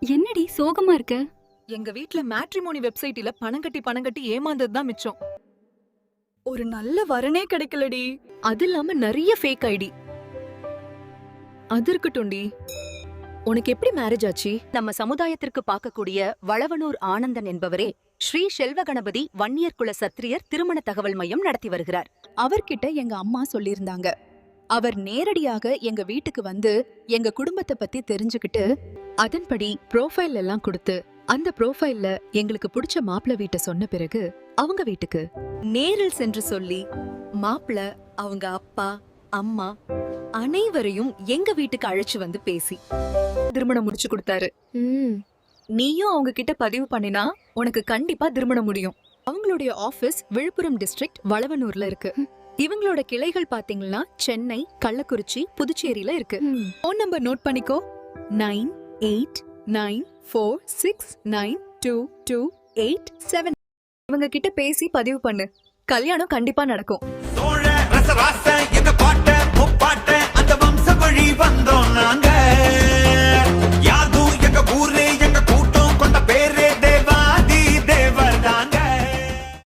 என்னடி சோகமா இருக்க? எங்க வீட்ல மேட்ரிமோனி வெப்சைட்ல பணம் கட்டி பணம் கட்டி ஏமாந்தது தான் மிச்சம். ஒரு நல்ல வரனே கிடைக்கலடி. அது இல்லாம நிறைய ஃபேக் ஐடி அது இருக்கட்டும்டி. உனக்கு எப்படி மேரேஜ் ஆச்சு? நம்ம சமுதாயத்திற்கு பார்க்கக்கூடிய வளவனூர் ஆனந்தன் என்பவரே ஸ்ரீ செல்வ கணபதி வன்னியர் குல சத்திரியர் திருமண தகவல் மையம் நடத்தி வருகிறார். அவர்கிட்ட எங்க அம்மா சொல்லியிருந்தாங்க. அவர் நேரடியாக எங்க வீட்டுக்கு வந்து எங்க குடும்பத்தை பத்தி தெரிஞ்சுக்கிட்டு அதன்படி ப்ரோஃபைல் எல்லாம் கொடுத்து அந்த ப்ரோஃபைல்ல எங்களுக்கு பிடிச்ச மாப்பிள்ளை வீட்டை சொன்ன பிறகு அவங்க வீட்டுக்கு நேரில் சென்று சொல்லி மாப்பிள்ளை அவங்க அப்பா அம்மா அனைவரையும் எங்க வீட்டுக்கு அழைச்சு வந்து பேசி. திருமணம் முடிச்சு கொடுத்தாரு. நீயும் அவங்க கிட்ட பதிவு பண்ணினா உனக்கு கண்டிப்பா திருமணம் முடியும். அவங்களுடைய ஆபீஸ் விழுப்புரம் டிஸ்ட்ரிக்ட் வளவனூர்ல இருக்கு. இவங்களோட கிளைகள் பாத்தீங்கன்னா சென்னை கள்ளக்குறிச்சி புதுச்சேரியில இருக்கு. ஃபோன் நம்பர் நோட் பண்ணிக்கோ. Nine eight nine four six nine two two eight seven இவங்க கிட்ட பேசி பதிவு பண்ணு. கல்யாணம் கண்டிப்பா நடக்கும்.